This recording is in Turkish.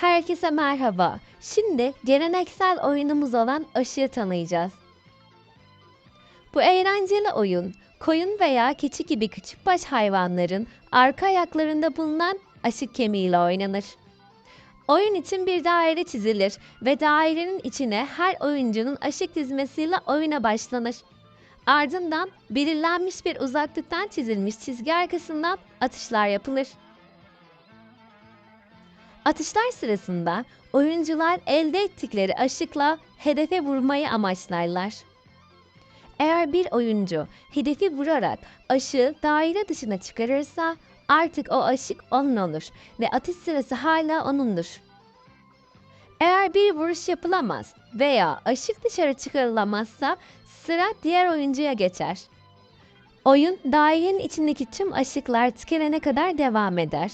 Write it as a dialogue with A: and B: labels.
A: Herkese merhaba. Şimdi geleneksel oyunumuz olan aşığı tanıyacağız. Bu eğlenceli oyun, koyun veya keçi gibi küçükbaş hayvanların arka ayaklarında bulunan aşık kemiğiyle oynanır. Oyun için bir daire çizilir ve dairenin içine her oyuncunun aşık dizmesiyle oyuna başlanır. Ardından belirlenmiş bir uzaklıktan çizilmiş çizgi arkasından atışlar yapılır. Atışlar sırasında oyuncular elde ettikleri aşıkla hedefe vurmayı amaçlarlar. Eğer bir oyuncu hedefi vurarak aşığı daire dışına çıkarırsa artık o aşık onun olur ve atış sırası hala onundur. Eğer bir vuruş yapılamaz veya aşık dışarı çıkarılamazsa sıra diğer oyuncuya geçer. Oyun dairenin içindeki tüm aşıklar tükenene kadar devam eder.